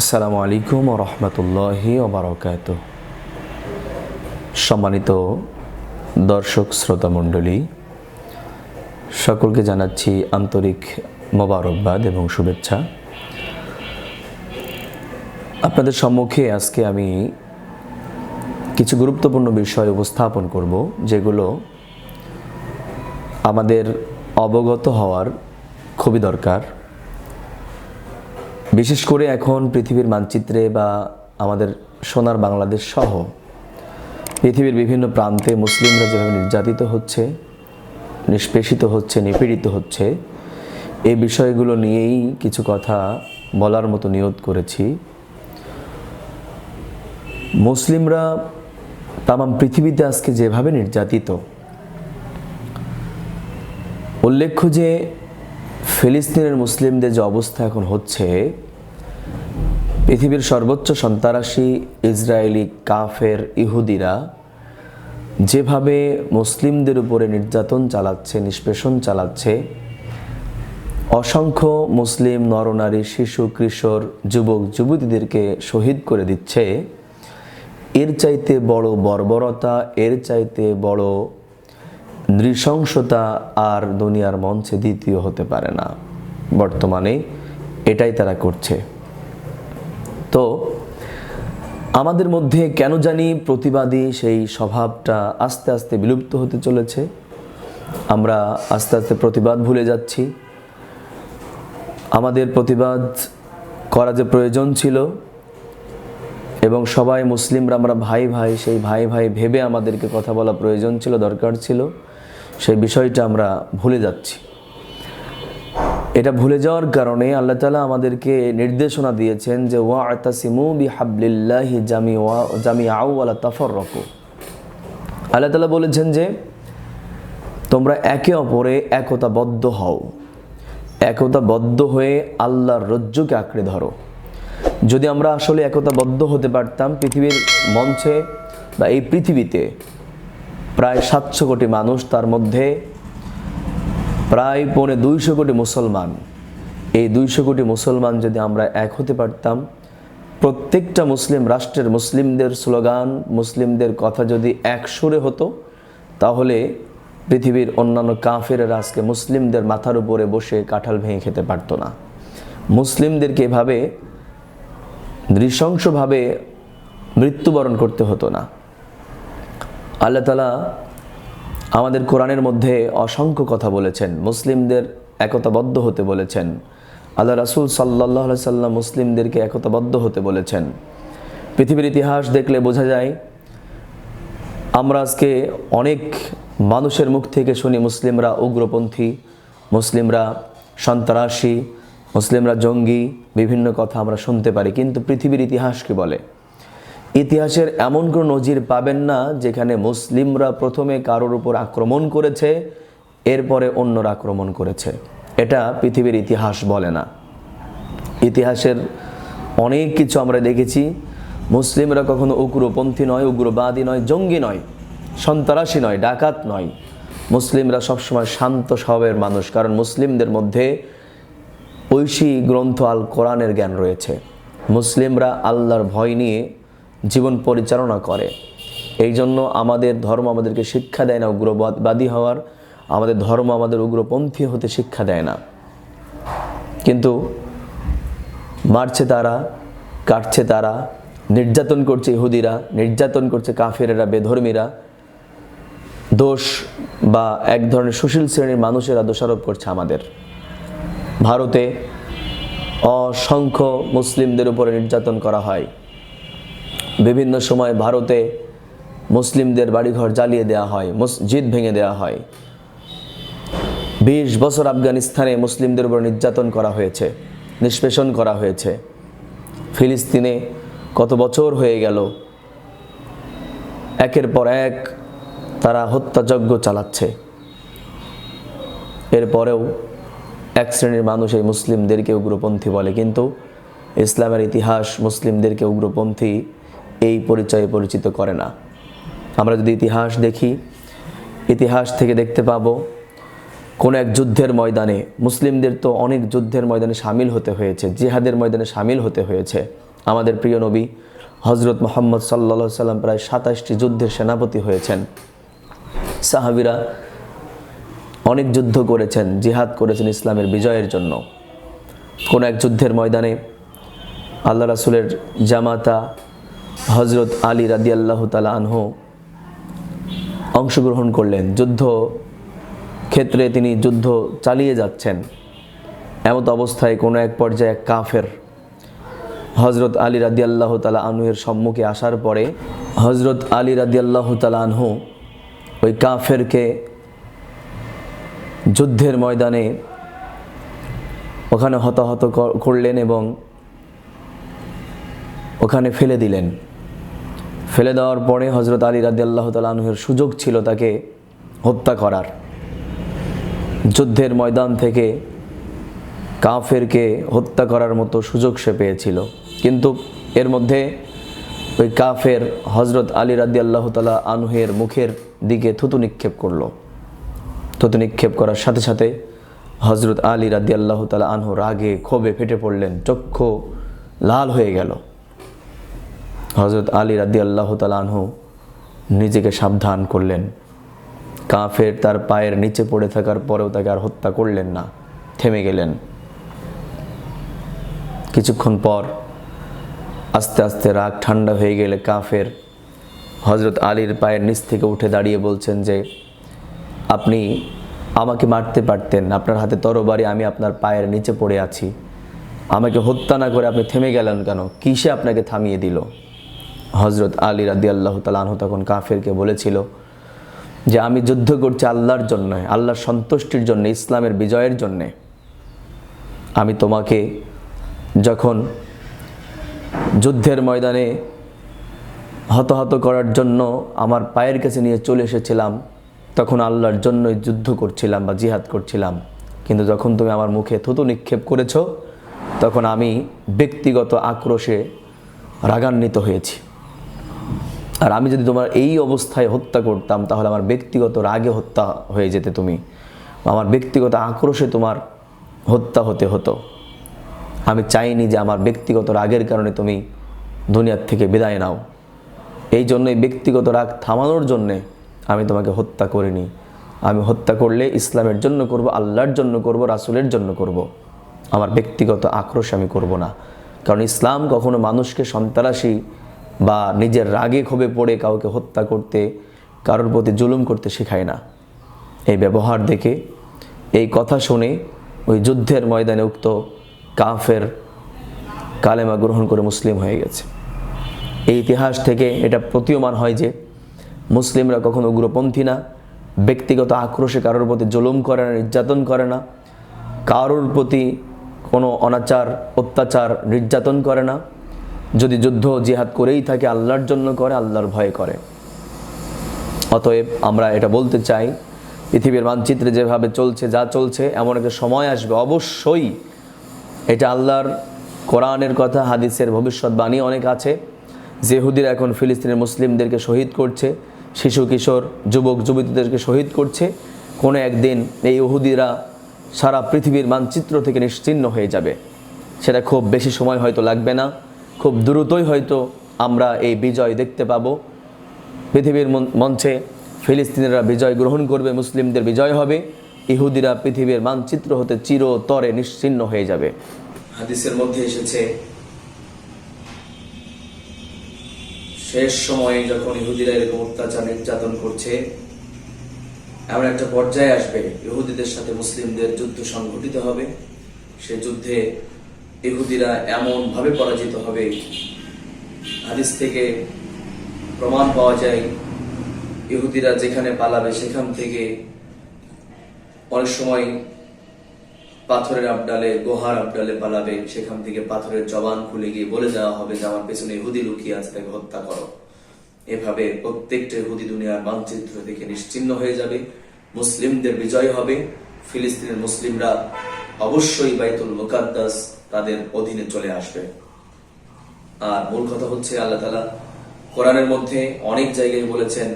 আসসালামু আলাইকুম রহমতুল্লাহি ওবরাকাত সম্মানিত দর্শক, শ্রোতা মণ্ডলী, সকলকে জানাচ্ছি আন্তরিক মোবারকবাদ এবং শুভেচ্ছা। আপনাদের সম্মুখে আজকে আমি কিছু গুরুত্বপূর্ণ বিষয় উপস্থাপন করব, যেগুলো আমাদের অবগত হওয়ার খুবই দরকার। বিশেষ করে এখন পৃথিবীর মানচিত্রে বা আমাদের সোনার বাংলাদেশ সহ পৃথিবীর বিভিন্ন প্রান্তে মুসলিমরা যেভাবে নির্যাতিত হচ্ছে, নিষ্পেষিত হচ্ছে, নিপীড়িত হচ্ছে, এই বিষয়গুলো নিয়েই কিছু কথা বলার মতো নিয়ত করেছি। মুসলিমরা তামাম পৃথিবীতে আজকে যেভাবে নির্যাতিত, উল্লেখ্য যে ফিলিস্তিনের মুসলিমদের যে অবস্থা এখন হচ্ছে পৃথিবীর সর্বোচ্চ সন্ত্রাসী ইসরায়েলি কাফের ইহুদিরা যেভাবে মুসলিমদের উপরে নির্যাতন চালাচ্ছে, নিষ্পেষণ চালাচ্ছে, অসংখ্য মুসলিম নরনারী, শিশু, কিশোর, যুবক, যুবতীদেরকে শহীদ করে দিচ্ছে। এর চাইতে বড় বর্বরতা, এর চাইতে বড় নৃশংসতা আর দুনিয়ার মঞ্চে দ্বিতীয় হতে পারে না। বর্তমানে এটাই তারা করছে। তো আমাদের মধ্যে কেন জানি প্রতিবাদী সেই স্বভাবটা আস্তে আস্তে বিলুপ্ত হতে চলেছে। আমরা আস্তে আস্তে প্রতিবাদ ভুলে যাচ্ছি। আমাদের প্রতিবাদ করা যে প্রয়োজন ছিল এবং সবাই মুসলিমরা আমরা ভাই ভাই, সেই ভাই ভাই ভেবে আমাদেরকে কথা বলা প্রয়োজন ছিল, দরকার ছিল, সেই বিষয়টা আমরা ভুলে যাচ্ছি। এটা ভুলে যাওয়ার কারণে আল্লাহ তালা আমাদেরকে নির্দেশনা দিয়েছেন যে ওয়া আতাসিমু বি হাবলিল্লাহি জামি ওয়া জামি আউ আলা তাফর রকু আল্লাহ তালা বলেছেন যে, তোমরা একে অপরে একতাবদ্ধ হও। একতাবদ্ধ হয়ে আল্লাহর রজ্জুকে আঁকড়ে ধরো। যদি আমরা আসলে একতাবদ্ধ হতে পারতাম, পৃথিবীর মঞ্চে বা এই পৃথিবীতে প্রায় সাতশো কোটি মানুষ তার মধ্যে প্রায় পৌনে দুইশো কোটি মুসলমান। এই দুইশো কোটি মুসলমান যদি আমরা এক হতে পারতাম, প্রত্যেকটা মুসলিম রাষ্ট্রের মুসলিমদের স্লোগান, মুসলিমদের কথা যদি এক সুরে হতো, তাহলে পৃথিবীর অন্যান্য কাফেরেরা আজকে মুসলিমদের মাথার উপরে বসে কাঁঠাল ভেঙে খেতে পারতো না। মুসলিমদেরকে এভাবে নৃশংসভাবে মৃত্যুবরণ করতে হতো না। আল্লাহ তালা আমাদের কোরআনের মধ্যে অসংখ্য কথা বলেছেন, মুসলিমদের একতাবদ্ধ হতে বলেছেন। আল্লাহ রাসুল সাল্লাহ সাল্লাম মুসলিমদেরকে একতাবদ্ধ হতে বলেছেন। পৃথিবীর ইতিহাস দেখলে বোঝা যায়, আমরা আজকে অনেক মানুষের মুখ থেকে শুনি মুসলিমরা উগ্রপন্থী, মুসলিমরা সন্ত্রাসী, মুসলিমরা জঙ্গি, বিভিন্ন কথা আমরা শুনতে পারি, কিন্তু পৃথিবীর ইতিহাস কি বলে? ইতিহাসের এমন কোনো নজির পাবেন না যেখানে মুসলিমরা প্রথমে কারোর উপর আক্রমণ করেছে, এরপরে অন্যরা আক্রমণ করেছে। এটা পৃথিবীর ইতিহাস বলে না। ইতিহাসের অনেক কিছু আমরা দেখেছি। মুসলিমরা কখনো উগ্রপন্থী নয়, উগ্রবাদী নয়, জঙ্গি নয়, সন্ত্রাসী নয়, ডাকাত নয়। মুসলিমরা সবসময় শান্ত স্বভাবের মানুষ, কারণ মুসলিমদের মধ্যে ঐশী গ্রন্থ আল কোরআনের জ্ঞান রয়েছে। মুসলিমরা আল্লাহর ভয় নিয়ে জীবন পরিচালনা করে। এই জন্য আমাদের ধর্ম আমাদেরকে শিক্ষা দেয় না উগ্রবাদী হওয়ার। আমাদের ধর্ম আমাদের উগ্রপন্থী হতে শিক্ষা দেয় না। কিন্তু মারছে তারা, কাটছে তারা, নির্যাতন করছে ইহুদিরা, নির্যাতন করছে কাফেরেরা, বেধর্মীরা। দোষ বা এক ধরনের সুশীল শ্রেণির মানুষেরা দোষারোপ করছে আমাদের। ভারতে অসংখ্য মুসলিমদের উপরে নির্যাতন করা হয়। বিভিন্ন সময় ভারতে মুসলিমদের বাড়িঘর জ্বালিয়ে দেওয়া হয় মসজিদ ভেঙে দেওয়া হয়। বিশ বছর আফগানিস্তানে মুসলিমদের উপর নির্যাতন করা হয়েছে, নিষ্পেষণ করা হয়েছে। ফিলিস্তিনে কত বছর হয়ে গেল, একের পর এক তারা হত্যাযজ্ঞ চালাচ্ছে। এরপরেও এক শ্রেণির মানুষ এই মুসলিমদেরকে উগ্রপন্থী বলে, কিন্তু ইসলামের ইতিহাস মুসলিমদেরকে উগ্রপন্থী এই পরিচয়ে পরিচিত করে না। আমরা যদি ইতিহাস দেখি, ইতিহাস থেকে দেখতে পাবো, কোনো এক যুদ্ধের ময়দানে, মুসলিমদের তো অনেক যুদ্ধের ময়দানে সামিল হতে হয়েছে, জিহাদের ময়দানে সামিল হতে হয়েছে। আমাদের প্রিয় নবী হজরত মোহাম্মদ সাল্লা সাল্লাম প্রায় সাতাশটি যুদ্ধের সেনাপতি হয়েছেন। সাহাবিরা অনেক যুদ্ধ করেছেন, জিহাদ করেছেন ইসলামের বিজয়ের জন্য। কোনো এক যুদ্ধের ময়দানে আল্লাহ রাসুলের জামাতা হজরত আলী রাদি আল্লাহ তালা আনহু অংশগ্রহণ করলেন। যুদ্ধ ক্ষেত্রে তিনি যুদ্ধ চালিয়ে যাচ্ছেন। এমত অবস্থায় কোনো এক পর্যায়ে কাফের হজরত আলী রাদি আল্লাহ তালা আনহুয়ের সম্মুখে আসার পরে হজরত আলী রাদি আল্লাহ তালা আনহু ওই কাফেরকে যুদ্ধের ময়দানে ওখানে হতাহত করলেন এবং ওখানে ফেলে দিলেন। ফেলে দেওয়ার পরে হজরত আলী রাদি আল্লাহ তালাহের সুযোগ ছিল তাকে হত্যা করার। যুদ্ধের ময়দান থেকে কাফেরকে হত্যা করার মতো সুযোগ সে পেয়েছিল। কিন্তু এর মধ্যে ওই কাফের হজরত আলী রাদি আল্লাহ তালা আনহের মুখের দিকে থুতু নিক্ষেপ করল। থুতু নিক্ষেপ করার সাথে সাথে হজরত আলী রাদি আল্লাহ তালা আনহু রাগে ক্ষোভে ফেটে পড়লেন, চক্ষু লাল হয়ে গেল। হজরত আলী রাদি আল্লাহ তালা আনহু নিজেকে সাবধান করলেন। কাফের তার পায়ের নিচে পড়ে থাকার পরেও তাকে আর হত্যা করলেন না, থেমে গেলেন। কিছুক্ষণ পর আস্তে আস্তে রাগ ঠান্ডা হয়ে গেলে কাফের হজরত আলীর পায়ের নিচ থেকে উঠে দাঁড়িয়ে বলছেন যে, আপনি আমাকে মারতে পারতেন, আপনার হাতে তরবারি, আমি আপনার পায়ের নিচে পড়ে আছি। আমাকে হত্যা না করে আপনি থেমে গেলেন কেন? কিসে আপনাকে থামিয়ে দিল? হজরত আলী রাদি আল্লাহ তালাহ তখন কাফেরকে বলেছিল যে আমি যুদ্ধ করছি আল্লাহর জন্য, আল্লাহর সন্তুষ্টির জন্য, ইসলামের বিজয়ের জন্যে। আমি তোমাকে যখন যুদ্ধের ময়দানে হতাহত করার জন্য আমার পায়ের কাছে নিয়ে চলে এসেছিলাম, তখন আল্লাহর জন্যই যুদ্ধ করছিলাম বা জিহাদ করছিলাম। কিন্তু যখন তুমি আমার মুখে থুতু নিক্ষেপ করেছ, তখন আমি ব্যক্তিগত আক্রোশে রাগান্বিত হয়েছি। আর আমি যদি তোমার এই অবস্থায় হত্যা করতাম, তাহলে আমার ব্যক্তিগত রাগে হত্যা হয়ে যেতে তুমি। আমার ব্যক্তিগত আক্রোশে তোমার হত্যা হতে হতো। আমি চাইনি যে আমার ব্যক্তিগত রাগের কারণে তুমি দুনিয়ার থেকে বিদায় নাও। এই জন্যই ব্যক্তিগত রাগ থামানোর জন্যে আমি তোমাকে হত্যা করিনি। আমি হত্যা করলে ইসলামের জন্য করব, আল্লাহর জন্য করব, রাসুলের জন্য করব। আমার ব্যক্তিগত আক্রোশ আমি করব না। কারণ ইসলাম কখনো মানুষকে সন্ত্রাসী বা নিজের রাগে ক্ষোভে পড়ে কাউকে হত্যা করতে, কারোর প্রতি জুলুম করতে শেখায় না। এই ব্যবহার দেখে, এই কথা শুনে ওই যুদ্ধের ময়দানে উক্ত কাফের কালেমা গ্রহণ করে মুসলিম হয়ে গেছে। এই ইতিহাস থেকে এটা প্রতীয়মান হয় যে, মুসলিমরা কখনো উগ্রপন্থী না, ব্যক্তিগত আক্রোশে কারোর প্রতি জুলুম করে না, নির্যাতন করে না, কারোর প্রতি কোনো অনাচার, অত্যাচার, নির্যাতন করে না যদি যুদ্ধ জিহাদ করেই থাকে, আল্লাহর জন্য করে, আল্লাহর ভয় করে। অতএব আমরা এটা বলতে চাই, পৃথিবীর মানচিত্রে যেভাবে চলছে, যা চলছে, এমন একটা সময় আসবে। অবশ্যই এটা আল্লাহর কোরআনের কথা, হাদিসের ভবিষ্যৎবাণী অনেক আছে। জেহুদিরা এখন ফিলিস্তিনের মুসলিমদেরকে শহীদ করছে, শিশু, কিশোর, যুবক, যুবতীদেরকে শহীদ করছে। কোনো একদিন এই ইহুদিরা সারা পৃথিবীর মানচিত্র থেকে নিশ্চিহ্ন হয়ে যাবে। সেটা খুব বেশি সময় হয়তো লাগবে না। খুব দ্রুতই হয়তো আমরা এই বিজয় দেখতে পাব। পৃথিবীর মঞ্চে ফিলিস্তিনিরা বিজয় গ্রহণ করবে, মুসলিমদের বিজয় হবে। ইহুদিরা পৃথিবীর মানচিত্র হতে চিরতরে নিশ্চিহ্ন হয়ে যাবে। হাদিসের মধ্যে এসেছে, শেষ সময়ে যখন ইহুদিরা এরকম অত্যাচার নির্যাতন করছে, এমন একটা পর্যায়ে আসবে, ইহুদিদের সাথে মুসলিমদের যুদ্ধ সংঘটিত হবে। সে যুদ্ধে ইহুদিরা এমন ভাবে পরাজিত হবে। হাদিস থেকে প্রমাণ পাওয়া যায়, ইহুদিরা যেখানে পালাবে সেখান থেকে অনেক সময় পাথরের আবডালে, গোহার আবডালে পালাবে, সেখান থেকে পাথরের জবান খুলে গিয়ে বলে যাওয়া হবে যে, আমার পেছনে ইহুদি লুকিয়ে আছে, তাকে হত্যা করো। এভাবে প্রত্যেকটা ইহুদি দুনিয়ার মানচিত্র থেকে নিশ্চিন্ন হয়ে যাবে। মুসলিমদের বিজয় হবে। ফিলিস্তিনের মুসলিমরা অবশ্যই বাইতুল মুকাদ্দাস তাদের অধীনে চলে আসবে। আর মূল কথা হচ্ছে আল্লাহ তালা কোরআনের মধ্যে অনেক জায়গায় বলেছেন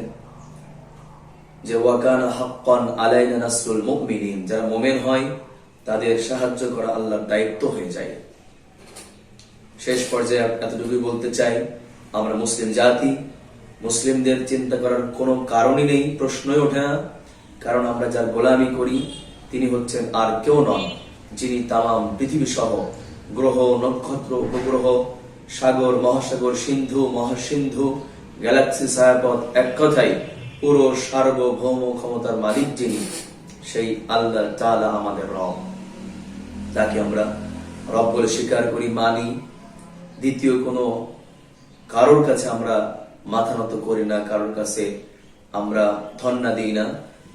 যে ওয়াকানা হাক্কান আলাইনা নাসরুল মুমিনিন। যারা মোমেন হয়, তাদের সাহায্য করা আল্লাহর দায়িত্ব হয়ে যায়। শেষ পর্যায়ে এতটুকুই বলতে চাই, আমরা মুসলিম জাতি, মুসলিমদের চিন্তা করার কোনো কারণই নেই, প্রশ্নই ওঠে না। কারণ আমরা যার গোলামি করি, তিনি হচ্ছেন আর কেউ নন, যিনি তামাম পৃথিবী সহ গ্রহ নক্ষত্র, উপগ্রহ, সাগর, মহাসাগর, সিন্ধু, মহাসিন্ধু, গ্যালাক্সি, ছায়াপথ, এক কথাই পুরো সার্বভৌম ক্ষমতার মালিক যিনি, সেই আল্লাহ তাআলা আমাদের রব। তাকে আমরা রব বলে স্বীকার করি, মানি। দ্বিতীয় কোনো কারোর কাছে আমরা মাথা নত করি না, কারোর কাছে আমরা ধন্না দিই না।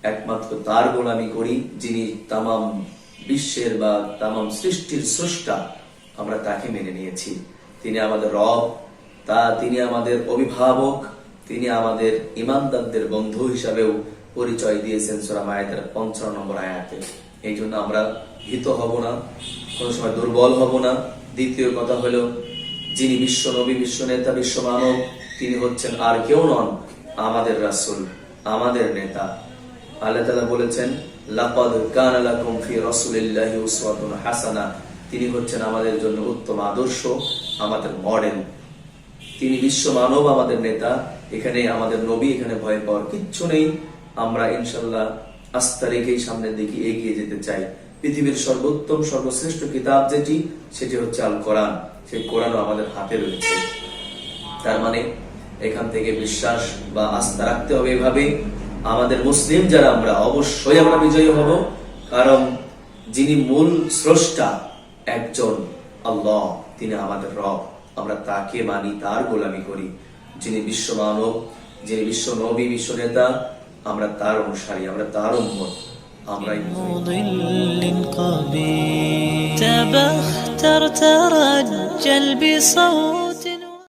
একমাত্র তার গোলামি করি, যিনি তামাম বিশ্বের বা তামাম সৃষ্টির স্রষ্টা। আমরা তাকে মেনে নিয়েছি। তিনি আমাদের রব, তা তিনি আমাদের অভিভাবক, তিনি আমাদের ইমানদারদের বন্ধু হিসাবেও পরিচয় দিয়েছেন সোরা মায়াতের পঞ্চান্ন নম্বর আয়াতে। এই জন্য আমরা ভীত হব না, কোনো সময় দুর্বল হব না। দ্বিতীয় কথা হলো, যিনি বিশ্ব নবী, বিশ্ব নেতা, বিশ্ব মানব, তিনি হচ্ছেন আর কেউ নন আমাদের রাসূল, আমাদের নেতা। আল্লাহ তাআলা বলেছেন, লাকাদ কানা লাকুম ফি রাসূলিল্লাহি উসওয়াতুন হাসানা তিনি হচ্ছেন আমাদের জন্য উত্তম আদর্শ, আমাদের মডেল তিনি বিশ্ব মানব, আমাদের নেতা। এখানে আমাদের নবী, এখানে ভয় পাওয়ার কিচ্ছু নেই। আমরা ইনশাল্লাহ আস্থা রেখেই সামনের দিকে এগিয়ে যেতে চাই। পৃথিবীর সর্বোত্তম, সর্বশ্রেষ্ঠ কিতাব যেটি, সেটি হচ্ছে আল কোরআন। সেই কোরআনও আমাদের হাতে রয়েছে। তার মানে এখান থেকে বিশ্বাস বা আস্থা রাখতে হবে এভাবে। আমাদের মুসলিম যারা, আমরা অবশ্যই আমরা বিজয়ী হব। কারণ যিনি মূল স্রষ্টা একজন আল্লাহ তিনি আমাদের রব আমরা তাকে মানি তার গোলামি করি যিনি বিশ্ব মানব যিনি বিশ্ব নবী বিশ্ব নেতা আমরা তার অনুসারী আমরা তার উম্মত আমরাই বিজয়ী। ظل قبيل تبختر ترجل بصوت